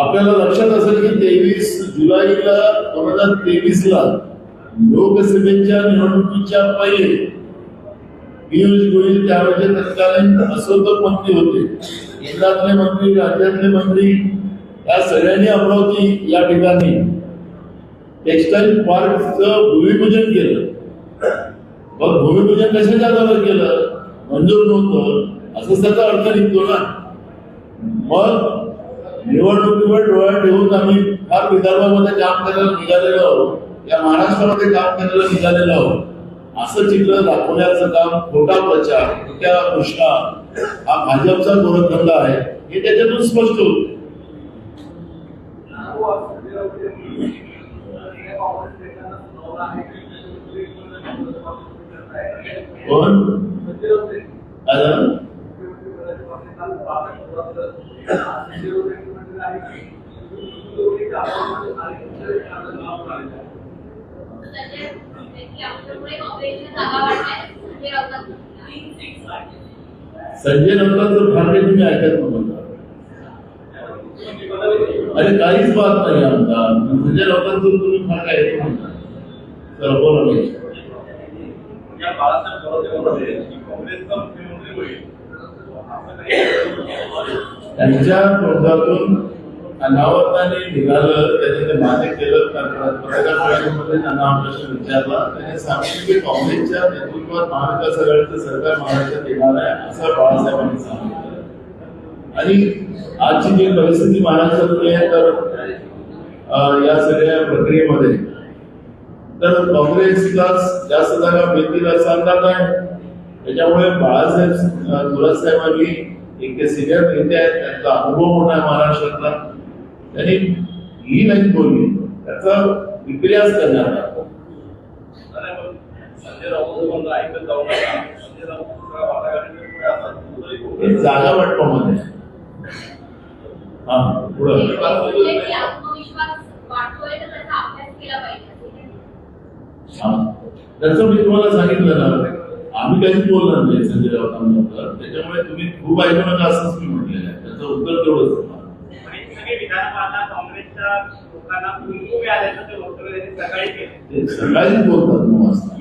आपल्याला लक्षात असेल की तेवीस जुलैला दोन हजार तेवीस ला लोकसभेच्या निवडणुकीच्या पहिले पियुष गोयल त्यावेळेचे तत्कालीन असोदक मंत्री होते. केंद्रातले मंत्री राज्यातले मंत्री या सगळ्यांनी अमरावती या ठिकाणी टेक्सटाईल पार्कचं भूमिपूजन केलं. मग भूमिपूजन कशाच्या आधारावर केलं? मंजूर नव्हतं. असं त्याचा अर्थ निघतो ना मग निवडणुकीवर डोळा ठेवून आम्ही फार विदर्भामध्ये काम करायला निघालेलो आहोत या महाराष्ट्रामध्ये काम करायला निघालेलो आहोत असं चित्र दाखवण्याचं काम खोटा प्रचार खोट्या घोषणा हा भाजपचा गोरखंड आहे हे त्याच्यातून स्पष्ट होत आता संजय राऊतांचं फार काही तुम्ही ऐकत नव्हता. अरे काहीच बात नाही आमचा. संजय राऊतांचं तुम्ही फार काय ऐकत नव्हता. चला बोला नाही बाळासाहेब काँग्रेसचा मुख्यमंत्री होईल. त्यांच्या तोंडातून अनावरणाने निघालं त्यांनी मान्य केलं कारण पत्रकार परिषदेमध्ये त्यांना हा प्रश्न विचारला. त्याने सांगितलं की काँग्रेसच्या नेतृत्वात महाविकास आघाडीचं सरकार महाराष्ट्रात येणार आहे असं बाळासाहेबांनी सांगितलं. आणि आजची जी परिस्थिती महाराष्ट्रातली आहे तर या सगळ्या प्रक्रियेमध्ये तर काँग्रेसला जास्त जागा मिळतील असा अंदाज आहे. त्याच्यामुळे बाळासाहेब अं, थोरात साहेबांनी एक सिनियर नेते आहेत त्यांचा अनुभव मोठा आहे महाराष्ट्रातला. त्यांनी ही नाही बोलली त्याचा विपर्यास करणार हे जागा वाटपामध्ये. आहे. हा पुढं. तर त्याचा अभ्यास केला पाहिजे. त्याचं मी तुम्हाला सांगितलं ना आम्ही काहीच बोलणार नाही संजय राऊतांबद्दल. त्याच्यामुळे तुम्ही खूप ऐकू नका असंच मी म्हटलेलं आहे. त्याचं उत्तर तेवढंच विधानसभा काँग्रेसच्या लोकांना ते वक्तव्य त्यांनी सकाळी केलं. सकाळीच बोलतात वाजता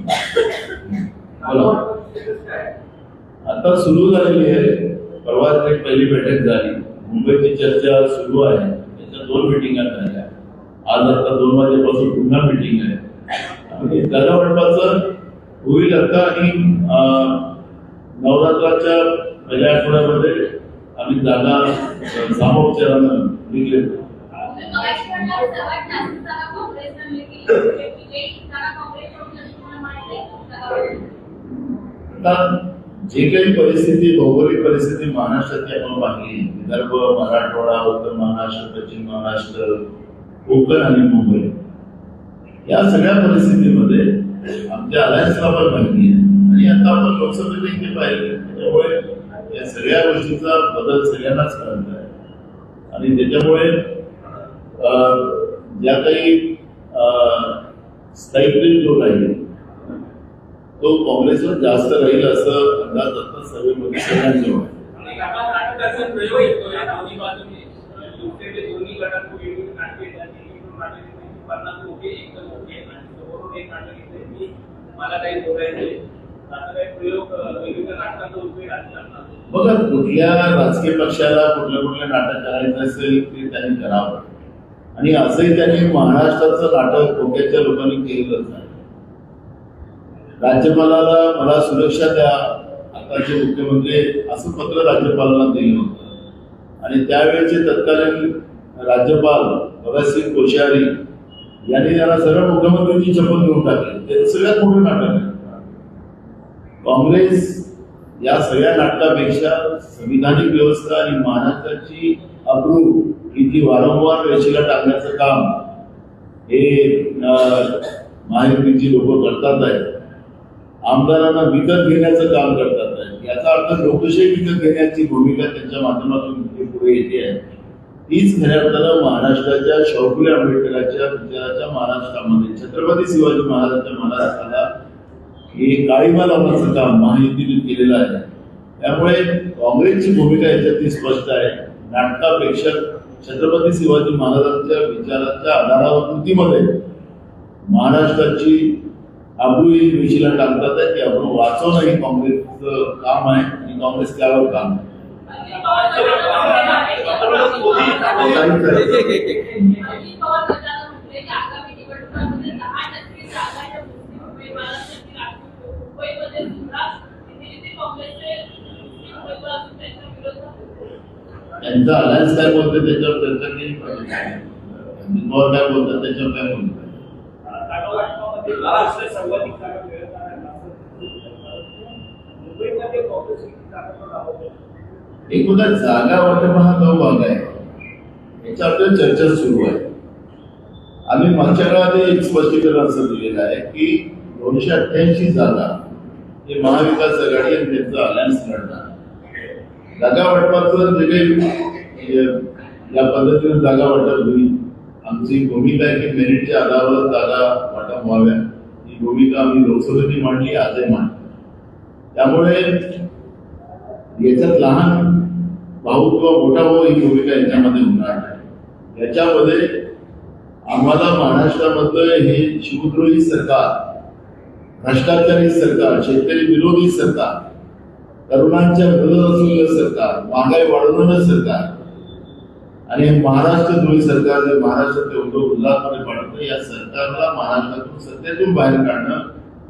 आता सुरू झालेली आहे. परवा एक पहिली बैठक झाली. मुंबईची चर्चा सुरू आहे. त्याच्या दोन मिटिंगा झाल्या. आज आता दोन वाजेपासून पुन्हा मिटिंग आहे. आणि जागा वाटपाचं होईल आता आणि नवरात्राच्या पहिल्या आठवड्यामध्ये आम्ही जागा सामोपचारानं. जे काही परिस्थिती भौगोलिक परिस्थिती महाराष्ट्रातली आपण पाहिली विदर्भ मराठवाडा उत्तर महाराष्ट्र पश्चिम महाराष्ट्र कोकण आणि मुंबई या सगळ्या परिस्थितीमध्ये आमच्या अलायन्सला पण माहिती आहे. आणि आता आपण लोकसभेत देखील पाहिजे त्यामुळे या सगळ्या गोष्टीचा बदल सगळ्यांनाच कळत आहे. आणि त्याच्यामुळे अं, ज्या काही स्थायित्व जो राहील तो काँग्रेसवर जास्त राहील असं अंदाज आता सर्वेमध्ये सगळ्यांजवळ आहे मला काही बोलायचं बघा कुठल्या राजकीय पक्षाला कुठल्या कुठल्या नाटक करायचं असेल ते त्यांनी करावं. आणि असंही त्यांनी महाराष्ट्राचं नाटक कोक्याच्या लोकांनी केलंच नाही राज्यपालाला मला सुरक्षा द्या आताचे मुख्यमंत्री असं पत्र राज्यपालांना दिलं होतं. आणि त्यावेळेचे तत्कालीन राज्यपाल भगतसिंग कोश्यारी यांनी त्यांना सरळ मुख्यमंत्र्यांची शपथ घेऊन टाकली. ते सगळ्यात मोठं नाटक आहे. काँग्रेस या सगळ्या नाटकापेक्षा संविधानिक व्यवस्था आणि महाराष्ट्राची अब्रू ही जी वारंवार रेषेला टाकण्याचं काम हे महायुतीची लोक करतात आहे आमदारांना विकत घेण्याचं काम करतात आहे याचा अर्थ लोकशाही विकत घेण्याची भूमिका त्यांच्या माध्यमातून इथे पुढे येते आहे. तीच खऱ्या अर्थानं महाराष्ट्राच्या शौफुले आंबेडकरांच्या विचाराच्या महाराष्ट्रामध्ये छत्रपती शिवाजी महाराजांच्या महाराष्ट्राला हे काळीमा लावण्याचं काम महायुतीने केलेलं आहे. त्यामुळे काँग्रेसची भूमिका याच्यातली स्पष्ट आहे. नाटकापेक्षा छत्रपती शिवाजी महाराजांच्या विचाराच्या आधारावर कृतीमध्ये महाराष्ट्राची आबरू ही मिशीला टाकतात आहे की आपण वाचवणं हे काँग्रेसचं काम आहे आणि काँग्रेस त्यावर काम आहे. त्यांच्या विरोधात त्यांचा अलायन्स काय बोलते त्याच्यावर चर्चा केली पाहिजे. अजित काय बोलतात त्याच्यावर काय बोलतात? जागावाटपामध्ये जागा वाटप हा नऊ भाग आहे. याच्या आपल्या चर्चा सुरू आहे. आम्ही मागच्या काळात एक स्पष्टीकरण असं दिलेलं आहे की दोनशे अठ्ठ्याऐंशी जागा हे महाविकास आघाडी आणि त्यांचं अलायन्स लढणार जागा वाटपाचं जे काही या पद्धतीने जागा वाटप होईल आमची भूमिका आहे की मेरिटच्या आधारावर जागा वाटप व्हाव्या. ही भूमिका आम्ही लोकसभेने मांडली आजही मांडली त्यामुळे याच्यात लहान भाऊ किंवा मोठा भाऊ ही भूमिका याच्यामध्ये होणार नाही. याच्यामध्ये आम्हाला महाराष्ट्रामधलं हे शिवद्रोही सरकार भ्रष्टाचारी सरकार शेतकरी विरोधी सरकार तरुणांच्या विरोधात असलेलं सरकार महागाई वाढवणारं सरकार आणि महाराष्ट्र महाराष्ट्रद्रोही सरकार जे महाराष्ट्राचे उद्योग उल्हासपणे पाडतं या सरकारला महाराष्ट्रातून सत्तेतून बाहेर काढणं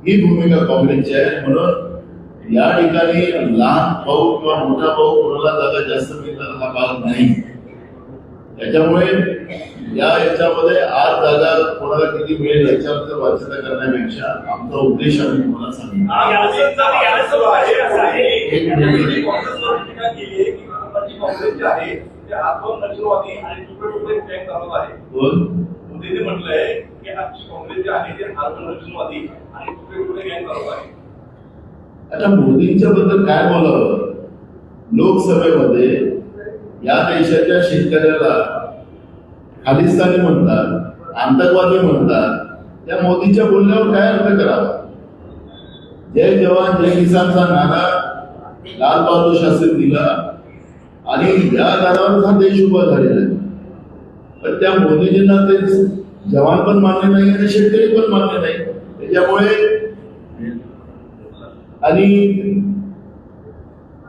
ही भूमिका काँग्रेसची आहे. म्हणून या ठिकाणी लहान भाऊ किंवा मोठा भाऊ कोणाला जागा जास्त मिळणार हा भाग नाही. त्याच्यामुळे या याच्यामध्ये आज जागा कोणाला किती मिळेल याच्याबद्दल वाचना करण्यापेक्षा आमचा उद्देश आम्ही तुम्हाला सांगितला आहे ते आत्म म्हटलंय की काँग्रेस जे आहे ते नक्षलवादी आणि गँग आहे. आता मोदींच्या बद्दल काय बोलावं? लोकसभेमध्ये या देशाच्या शेतकऱ्याला खालिस्तानी म्हणतात आतंकवादी म्हणतात त्या मोदीच्या बोलण्यावर काय अर्थ करावा? जय जवान जय किसानचा नारा लाल बहादूर शास्त्री दिला. आणि या नारावर हा देश उभा झालेला आहे. पण त्या मोदीजींना ते जवान पण मान्य नाही आणि शेतकरी पण मान्य नाही. त्याच्यामुळे आणि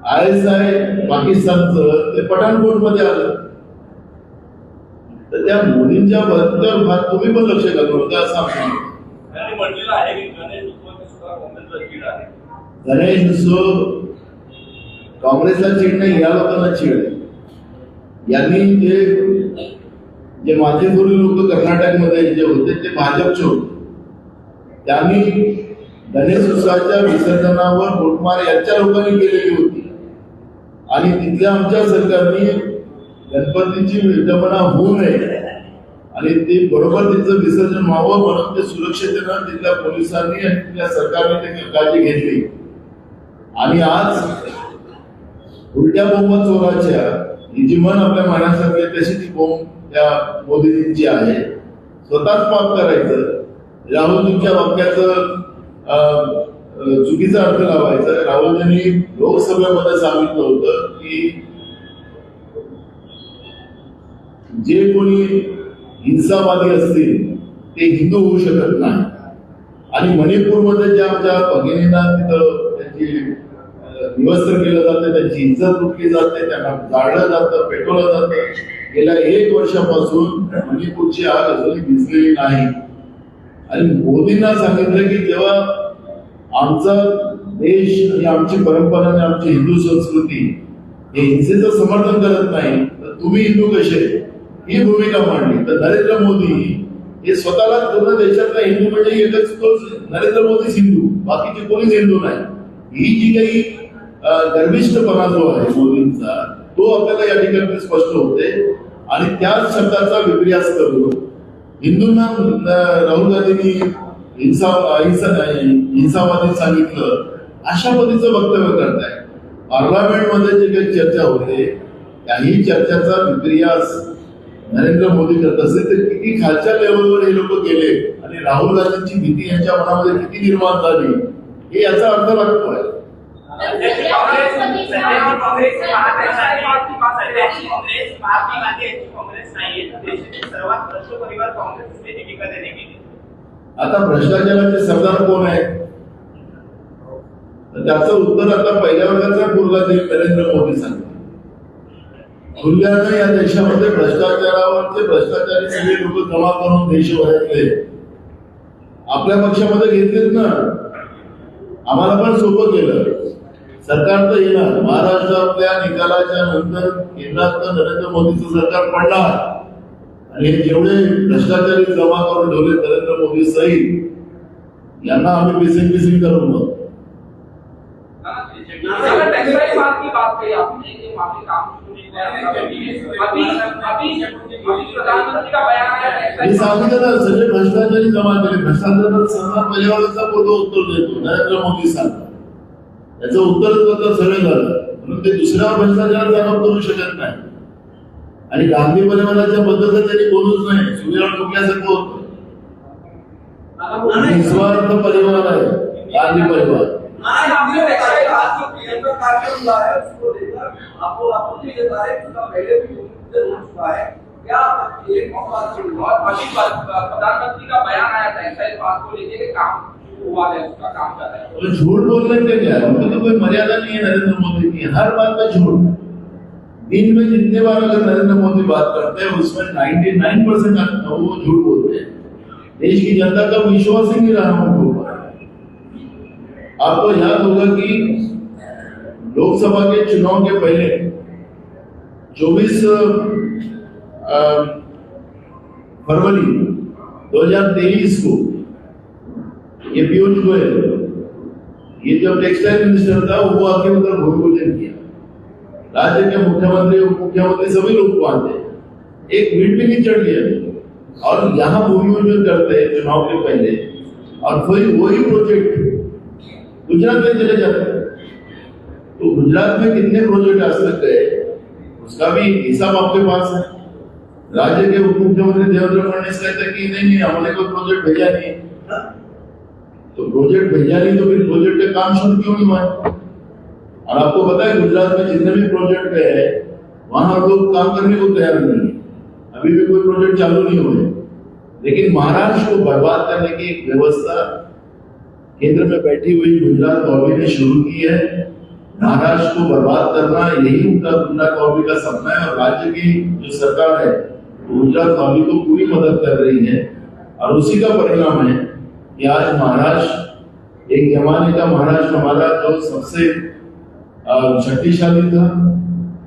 आय एस आय पाकिस्तानचं ते पठाणकोटमध्ये आलं. तर त्या मोदींच्या बद्दल फार तुम्ही पण लक्ष घालू नका असं आम्ही म्हटलेलं आहे की गणेश उत्सव काँग्रेसला चीड नाही या लोकांना चीड आहे. यांनी जे जे माझेपूर्वी लोक कर्नाटकमध्ये जे होते ते भाजपचे होते. त्यांनी गणेश उत्सवाच्या विसर्जनावर लुटमार यांच्या लोकांनी केलेली होती. आणि तिथल्या आमच्या सरकारने गणपतीची विडंबना होऊ नये आणि ते बरोबर तिचं विसर्जन व्हावं म्हणून ते सुरक्षिततेनं तिथल्या पोलिसांनी आणि तिथल्या सरकारने काळजी घेतली. आणि आज उलट्या बोंब चोराच्या ही जी मन आपल्या मनासारखी तशी ती बोंब त्या मोदीजींची आहे. स्वतःच पाप करायचं. राहुलजींच्या वाक्याचं चुकीचा अर्थ लावायचा. राहुलजींनी लोकसभेमध्ये सांगितलं होतं की जे कोणी हिंसावादी असतील ते हिंदू होऊ शकत नाही. आणि मणिपूरमध्ये ज्या आमच्या भगिनींना तिथं त्यांची निवस्त्र केलं जातं त्यांची इज्जत लुटली जाते त्यांना जाळलं जातं पेटवलं जातं. गेल्या एक वर्षापासून मणिपूरची आग अजूनही भिजलेली नाही. आणि मोदींना सांगितलं की जेव्हा आमचा देश आणि आमची परंपरा आणि आमची हिंदू संस्कृती हे हिंसेचं समर्थन करत नाही तर तुम्ही हिंदू कसे? ही भूमिका मांडली. तर नरेंद्र मोदी हे स्वतःला पूर्ण देशातला हिंदू म्हणजे एकच तोच नरेंद्र मोदीच हिंदू बाकीचे कोणीच हिंदू नाही. ही जी काही गर्भिष्ठपणा जो आहे मोदींचा तो आपल्याला या ठिकाणी स्पष्ट होते. आणि त्याच शब्दाचा विपर्यास करतो हिंदूंना राहुल गांधींनी हिंसा अहिंसा हिंसावादी सांगितलं अशा पद्धतीचं वक्तव्य करताय. पार्लमेंटमध्ये जे काही चर्चा होते त्याही चर्चाचा विपर्यास नरेंद्र मोदी करत असेल तर किती खालच्या लेवलवर हे लोक गेले? आणि राहुल गांधींची भीती यांच्या मनामध्ये किती निर्माण झाली? हे याचा अर्थ लागतो आहे आता भ्रष्टाचाराचे सरदार कोण आहे त्याचं उत्तर आता पहिल्या वर्गाचा बोलला देईल नरेंद्र मोदी सांगतो खुल्यानं या देशामध्ये भ्रष्टाचारावरचे भ्रष्टाचारी सगळे लोक जमा करून देशभरातले आपल्या पक्षामध्ये घेतलेत ना. आम्हाला पण सोपं केलं सरकार तर येणार. महाराष्ट्रातल्या निकालाच्या नंतर केंद्रात तर नरेंद्र मोदीचं सरकार पडणार. आणि जेवढे भ्रष्टाचारी जमा करून ठेवले नरेंद्र मोदी सहित यांना आम्ही पिसिंग पिसिंग करून बघ अगर साथ की बात कही आपने कि माफी का अभी अभी अभी प्रधानमंत्री का बयान आया सांगितलं सगळे भ्रष्टाचारी जमा केले सरकार उत्तर देतो नरेंद्र मोदी त्याचं उत्तरच आता झालं. म्हणून ते दुसऱ्यावर भ्रष्टाचार जमा करू शकत नाही. आणि गांधी परिवाराच्या बद्दल त्यांनी बोलूच नाही. सूर्यावर टोकल्यासारखं होतं. निस्वार्थ परिवार आहे गांधी परिवार. جھوٹ بول رہے کیا؟ ان کو تو کوئی مریادہ نہیں ہے، نریندر مودی کی۔ ہر بات میں جھوٹ۔ دن میں جتنے بار اگر نریندر مودی بات کرتے ہیں، اس میں نائنٹی نائن پرسینٹ وہ جھوٹ بولتے ہیں۔ دیش کی جنتا کا وشواس ہی نہیں رہا ان آپ کو یاد ہوگا کہ لوک سبھا کے چناؤ کے پہلے چوبیس فروری دو ہزار تیئیس کو یہ پیوش گوئل یہ جو ٹیکسٹائل منسٹر تھا، وہ آ کے ادھر بھومی پوجن کیا۔ راجیہ کے مکھیہ منتری اپ مکھیہ منتری سبھی لوگ کو پہنچے ایک منٹ بھی نہیں چڑھ گیا۔ اور یہاں بھومی پوجن کرتے ہیں چناؤ کے پہلے، اور وہی پروجیکٹ گجرات میں چلے جاتے ہیں تو گجرات میں کتنے پروجیکٹ آج تک گئے اس کا بھی حساب آپ کے پاس ہے۔ راجے کے حکومت اپ مکھیہ دیویندر فڈنیس کہتے ہیں کہ نہیں نہیں، ہم نے کوئی پروجیکٹ بھیجا نہیں۔ تو پروجیکٹ بھیجا نہیں تو پھر پروجیکٹ کے کام شروع کیوں نہیں ہوا؟ اور آپ کو پتا ہے گجرات میں جتنے بھی پروجیکٹ گئے وہاں ہر لوگ کام کرنے کو تیار نہیں ہے۔ ابھی بھی کوئی پروجیکٹ چالو نہیں ہوئے۔ لیکن مہاراشٹر کو برباد کرنے کی ایک ویوستھا کیندر میں بیٹھی ہوئی گجرات قومی نے شروع کی ہے۔ مہاراشٹر کو برباد کرنا، یہی ان کا گجرات قومی کا سپنا ہے اور راجیہ کی جو سرکار ہے گجرات قومی کو پوری مدد کر رہی ہے۔ اور اسی کا پرینام ہے کہ آج مہاراشٹر ایک زمانے کا مہاراشٹر ہمارا جو سب سے شکتیشالی تھا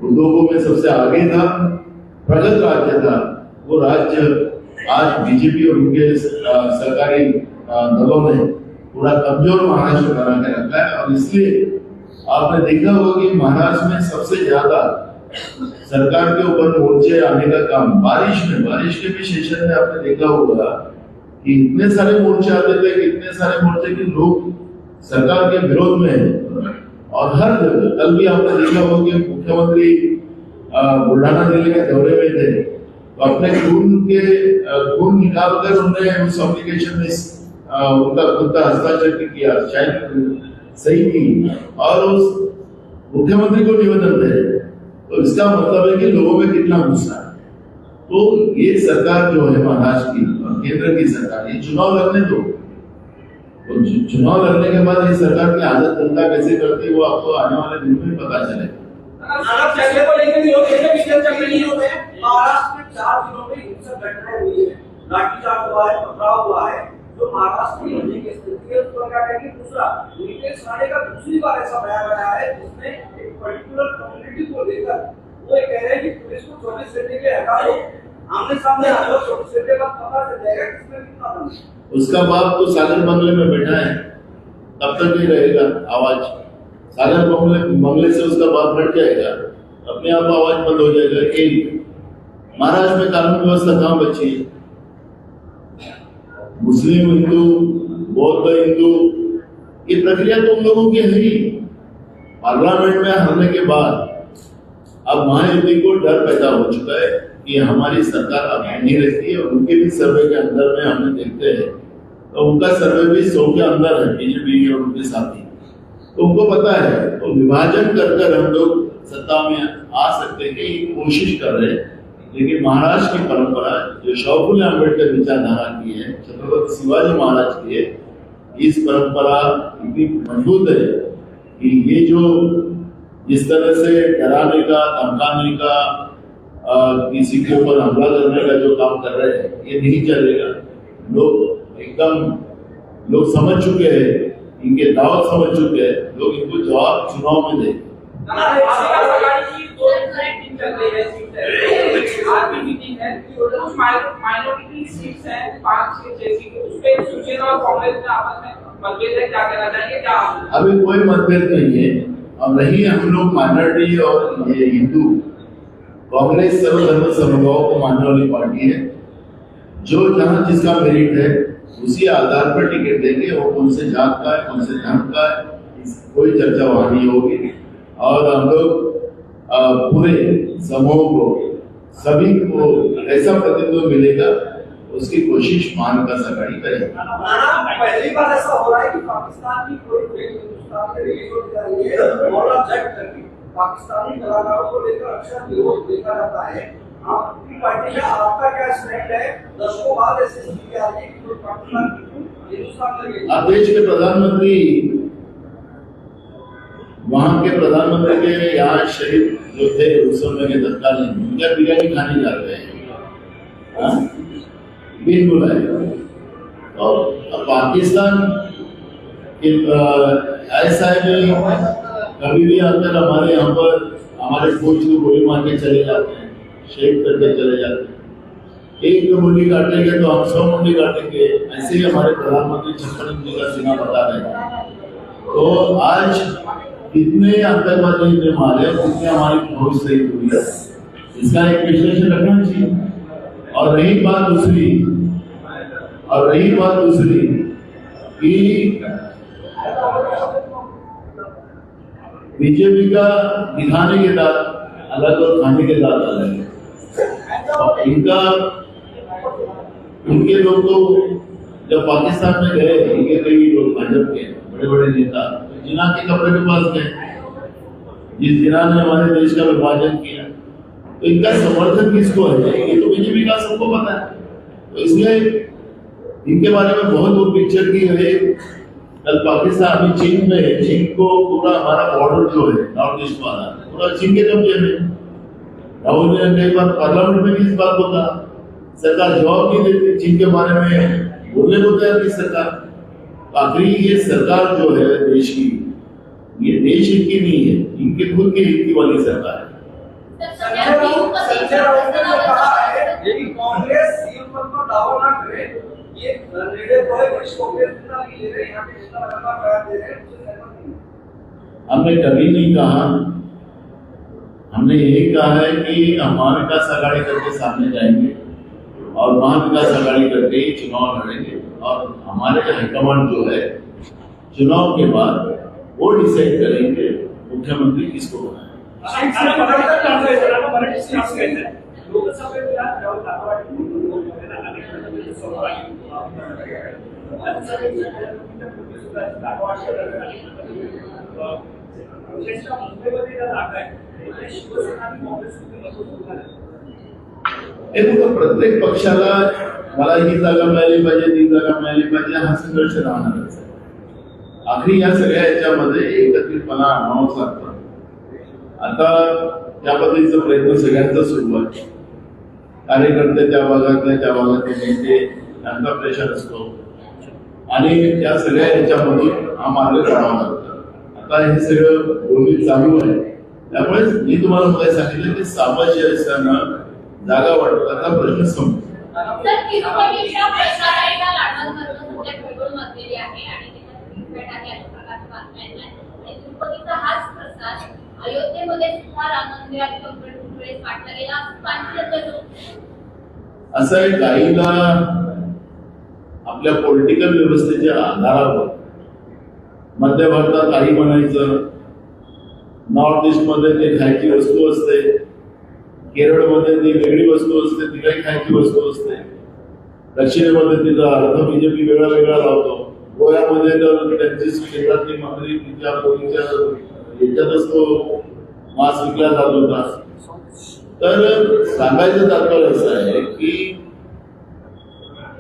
لوگوں میں سب سے آگے تھا پرگت راجیہ تھا۔ وہ راجیہ آج بی جے پی اور ان کے سرکاری دلوں نے تھوڑا کمزور مہاراشٹر بنا کے رکھا ہے اور اس لیے آپ نے دیکھا ہوگا کہ مہاراشٹر میں سب سے زیادہ سرکار کے اوپر مورچے آنے کا کام بارش میں، بارش کے بھی سیشن میں آپ نے دیکھا ہوگا کہ اتنے سارے مورچے آتے تھے کہ اتنے سارے مورچے کے لوگ سرکار کے وروھ میں ہیں اور ہر جگہ کل بھی آپ نے دیکھا ہوگا کہ مکھیہ منتری بلڈانا ضلع کے دورے میں تھے۔ اپنے خون کے خون نکال کر انہوں نے اس اپلیکیشن میں اٹھتا کھلتا ہنستا چکر کیا، شاید صحیح نہیں۔ اور اس مکھیہ منتری کو نویدن ہے تو اس کا مطلب ہے کہ لوگوں میں کتنا غصہ ہے۔ تو یہ سرکار جو ہے مہاراشٹر کی اور کیندر کی سرکار، یہ چناؤ لڑنے دو۔ چناؤ لڑنے کے بعد یہ سرکار کی عادت دندا کیسے کرتی ہے، وہ آپ کو آنے والے دنوں میں پتا چلے۔ گا مہاراشٹر میں چار دنوں میں ہوئی ہے ہوا ہے۔ جو مہاراشٹر کی ہونے کی استھتی ہے، اس کو کیا کہیں گے؟ دوسرا نیتیش رانے کا دوسری بار ایسا بیان آیا ہے، جس نے ایک پرٹیکولر کمیونٹی کو لے کر وہ کہہ رہے ہیں کہ پولیس کو چوبیس گھنٹے کے ہٹا دو۔ آمنے سامنے آ جاؤ چوبیس گھنٹے بعد پتا چل جائے گا کس میں کتنا دم اس کا باپ تو سادر بنگلے میں بیٹھا ہے۔ تب تک نہیں رہے گا آواز۔ سالن بنگلے بنگلے سے اس کا باپ ہٹ جائے گا۔ اپنے آپ آواز بند ہو جائے گا۔ ایک، مہاراشٹر میں قانون ویوستھا کہاں بچی ہے؟ مسلم ہندو، بودھ ہندو، یہ تقریب تو ان لوگوں کی ہے پارلیمنٹ میں ہرنے کے بعد اب مہا یوتی کو ڈر پیدا ہو چکا ہے کہ ہماری سرکار اب نہیں رہتی ہے اور ان کے بھی سروے کے اندر میں ہم نے دیکھتے ہیں۔ تو ان کا سروے بھی سو کے اندر ہے، بی جے پی اور ان کے ساتھی۔ تو ان کو پتا ہے، تو وبھاجن کر کر ہم لوگ ستا میں آ سکتے ہیں، یہ کوشش کر رہے ہیں۔ لیکن مہاراج کی پرمپرا جو شوق اللہ امبیڈکر وچاردھارا کی ہے چھترپتی شیواجی مہاراج کی ہے اس پرمپرا اتنی مضبوط ہے کہ یہ جو جس طرح سے ڈرانے کا دھمکانے کا کسی کے اوپر حملہ کرنے کا جو کام کر رہے ہیں یہ نہیں چلے گا لوگ ایک دم لوگ سمجھ چکے ہیں ان کے دعوت سمجھ چکے ہیں لوگ ان کو جواب چناؤ میں دیں میں میٹنگ ہے۔ کچھ مائنورٹی سیٹس ہیں پانچ جیسی اس پہ اور کانگریس میں آپس میں ابھی کوئی متبیت نہیں ہے۔ اب نہیں ہم لوگ مائنورٹی اور یہ ہندو۔ کانگریس سرو دھرم سمگاؤں کو ماننے والی پارٹی ہے۔ جو جہاں جس کا میرٹ ہے، اسی آدھار پر ٹکٹ دیں گے۔ وہ کون سے جات کا ہے، کون سے دھرم کا ہے کوئی چرچا وہاں نہیں ہوگی۔ اور ہم لوگ پورے سموہ کو سبھی کو ایسا پرتیتو ملے گا اس کی کوشش مان کا سگاڑی کرے پہلی کے دیش کے پردھان منتری وہاں کے پردھان منتری کے یہاں شہید جو تھے، اس سمے کے تتکال نہیں کیا بریانی کھانے جا رہے ہیں۔ ہاں؟ بالکل ہے اور پاکستان ایسا ہے کہ کبھی بھی آتا ہے، ہمارے یہاں پر ہمارے فوج کو گولی مار کے چلے جاتے ہیں شیک کر کے چلے جاتے ہیں۔ ایک کو منڈی کاٹیں گے تو ہم سو منڈی کاٹیں گے۔ ایسے ہی ہمارے پردھان منتری چھپن منڈی کا سینا بتا رہے ہیں۔ تو آج کتنے آتنکوادی نے مارے کتنے ہماری فوج صحیح ہوئی ہے۔ اس کا ایک وشلشن رکھنا چاہیے جی۔ اور رہی بات دوسری۔ اور رہی بات دوسری۔ کہ بی جے پی کا دکھانے کے ساتھ الگ اور کھانے کے ساتھ الگ ہے اور ان کا ان کے لوگ تو جب پاکستان میں گئے، ان کے کئی لوگ بھاجپ کے بڑے بڑے نیتا۔ جنا کے کپڑے کے پاس گئے۔ جس جنا نے ہمارے دیش کا وباجن کیا، تو ان کا سمرتھن کس کو ہے؟ یہ تو بی جے پی کا سب کو پتا ہے۔ تو اس لیے ان کے بارے میں بہت دور پکچر کی۔ ہے کل پاکستان ابھی چین میں ہے۔ چین کو پورا ہمارا بارڈر جو ہے نارتھ ایسٹ والا، پورا چین کے قبضے میں راہل نے کئی بار پارلیمنٹ میں بھی اس بات کو کہا۔ سرکار جواب نہیں دیتی چین کے بارے میں۔ بولنے کو تیار نہیں سرکار۔ آخری یہ سرکار جو ہے دیش کی یہ دیش ان کی نہیں ہے ان کے خود کی ریتی والی سرکار ہے۔ ہم نے کبھی نہیں کہا ہم نے یہی کہا ہے کہ ہمارے کا سگاڑی کر کے سامنے جائیں گے اور وہاں کا سگاڑی کر کے چناؤ لڑیں گے۔ तीन पती संजय राउत ने जो कहा है प्रश्नावर कि कांग्रेस सीएम पद पर दावा ना करे ये निर्णय जो है वरिष्ठ कांग्रेस नेता भी ले रहे हैं यहाँ पे रिश्ता लगातार बयान दे रहे हैं उससे सहमत नहीं है। हमने कभी नहीं कहा हमने यही कहा है कि हम महाविकास आघाड़ी करके सामने जाएंगे और महाविकास आघाड़ी करके ही चुनाव लड़ेंगे और हमारे हाईकमांड जो है चुनाव के बाद वो डिसाइड करेंगे मुख्यमंत्री किसको बनाए लोकसभेत या राहुल गांधी अनेक समोर आली विशेषतः मुंबईमध्ये ज्या जागा आहेत ते शिवसेना आणि काँग्रेसमध्ये मजबूत सुरू झाले हे बघा प्रत्येक पक्षाला मला ही जागा मिळाली पाहिजे ती जागा मिळाली पाहिजे हा संघर्ष राहणारच आहे. आखरी या सगळ्या याच्यामध्ये एकत्रितपणा आणावाच लागतं. आता त्या पद्धतीचा प्रयत्न सगळ्यांचा सुरू आहे. कार्यकर्ते त्या भागातल्या त्या भागातले नेते त्यांचा प्रेशर असतो. आणि त्या सगळ्या याच्यामधून हा मार्ग काढावा लागतो. आता हे सगळं बोलणी चालू आहे. त्यामुळे मी तुम्हाला मला सांगितलं की सामाजिक असताना जागा वाटपाचा प्रश्न संपतो. असं सांगितलं काहीला आपल्या पॉलिटिकल व्यवस्थेच्या आधारावर मध्य भारतात काही म्हणायचं नॉर्थ ईस्टमध्ये ते खायची वस्तू असते केरळमध्ये ती वेगळी वस्तू असते ती काही खायची वस्तू असते दक्षिणेमध्ये तिचा अर्थ बीजेपी वेगळा वेगळा लावतो गोव्यामध्ये तर त्यांची क्षेत्रातली मंत्री तिच्या पोलीच्या याच्यातच तो मास विकला जात होता तर सांगायचं तात्पर्य असं आहे की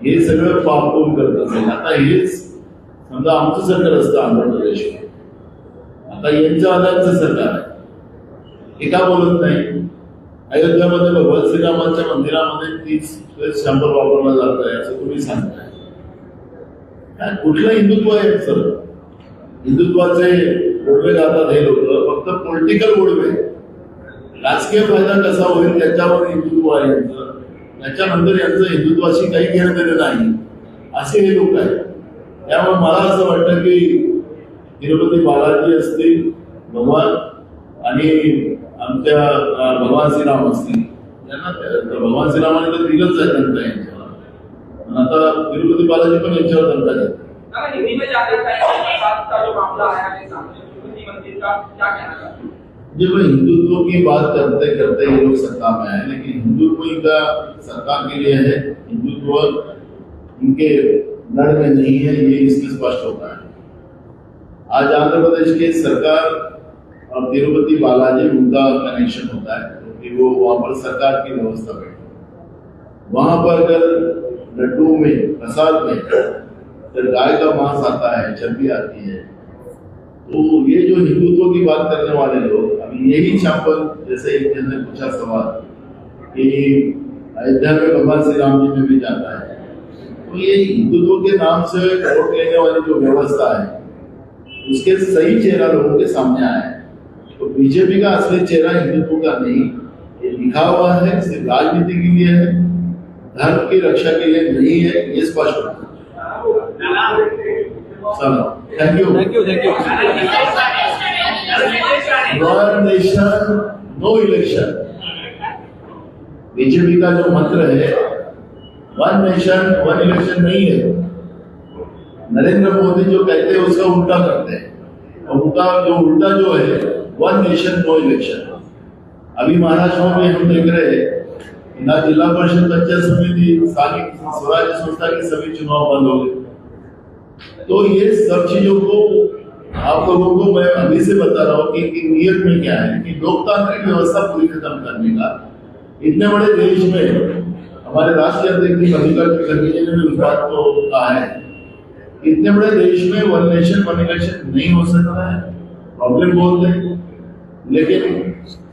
हे सगळं पापून करत असेल आता हेच समजा आमचं सरकार असतं आंध्र प्रदेश आता यांच्या आधारचं सरकार आहे हे का बोलत नाही अयोध्यामध्ये भगवान श्रीरामांच्या मंदिरामध्ये तीच शंभर वापरला जात आहे असं तुम्ही सांगताय. काय कुठलं हिंदुत्व आहे सर हिंदुत्वाचे गोडवे जातात हे लोक फक्त पॉलिटिकल गोडवे राजकीय फायदा कसा होईल त्याच्यावर हिंदुत्व आहे यांचं. त्याच्यानंतर यांचं हिंदुत्वाशी काही घेणं देणं नाही. असे हे लोक आहेत. त्यामुळे मला असं वाटतं की तिरुपती बालाजी असतील भगवान आणि आमच्या अं, भगवान श्रीराम असतील यांना त्या- भगवान श्रीरामाने तर दिलंच आहे त्यांना यांच्यावर आणि आता तिरुपती बालाजी पण यांच्यावर त्यांना देतात अगर हिंदी में जाकर प्रसाद का जो मामला आया है सामने तिरुपति मंदिर का क्या कहना चाहते हैं जब वो हिंदुत्व की बात करते करते ये लोग सत्ता में आए लेकिन हिंदुत्व इनका सरकार के लिए اور تروپتی بالاجی ان کا کنیکشن ہوتا ہے، کیونکہ وہ وہاں پر سرکار کی ویوستھا بیٹھے وہاں پر اگر لڈو میں پرساد میں اگر گائے کا مانس آتا ہے، چربی آتی ہے، تو یہ جو ہندوتو کی بات کرنے والے لوگ ابھی یہی چھاپل جیسے ایک جن نے پوچھا سوال کہ ایودھیا میں بھگوان شری رام جی میں بھی جاتا ہے۔ تو یہ ہندوتو کے نام سے ووٹ لینے والی جو ویوستھا ہے، اس کے صحیح چہرہ لوگوں کے سامنے آیا ہے۔ بی جے پی کا اصلی چہرہ ہندوتو کا نہیں یہ لکھا ہوا ہے صرف راجنیتی کے لیے ہے دھرم کی رکشا کے لیے نہیں ہے یہ اسپشٹ ہوتا ہے۔ بی جے پی کا جو منتر ہے ون نیشن ون الیکشن نہیں ہے۔ نریندر مودی جو کہتے ہیں اس کا الٹا کرتے ہیں۔ اور ان الٹا جو ہے ون نیشن نو الیکشن ابھی مہاراشٹر میں ہم دیکھ رہے نہ ضلع پریشد پنچایت سمیتی ساگی سوراج سنستھا کے سبھی چناؤ بند ہو گئے تو یہ سب چیزوں کو آپ لوگوں کو میں ابھی سے بتا رہا ہوں کہ نیت میں کیا ہے کہ لوکتانترک ویوستھا پوری ختم کرنے کا اتنے بڑے دیش میں ہمارے راشٹریہ ادھیش ادھیکار کے کنوینشن نے بھی اس کو کہا ہے اتنے بڑے دیش میں ون نیشن ون الیکشن نہیں ہو سکتا ہے پرابلم بولتے ہیں لیکن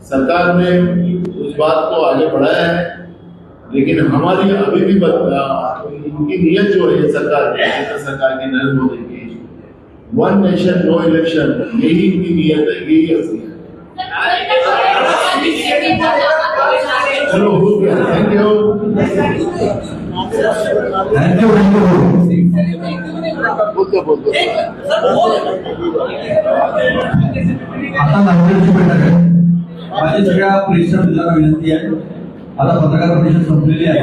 سرکار نے اس بات کو آگے بڑھایا ہے، لیکن ہماری ابھی بھی ان کی نیت جو ہے سرکار کی سرکار کی نظم ہو کی ون نیشن نو الیکشن یہی ان کی نیت ہے، یہی اصل ہے۔ हॅलो चलो हो गया thank you thank you thank you आता नागरिकांची बैठक आहे. माझी सगळ्या परिषद विनंती आहे. आता पत्रकार परिषद संपलेली आहे.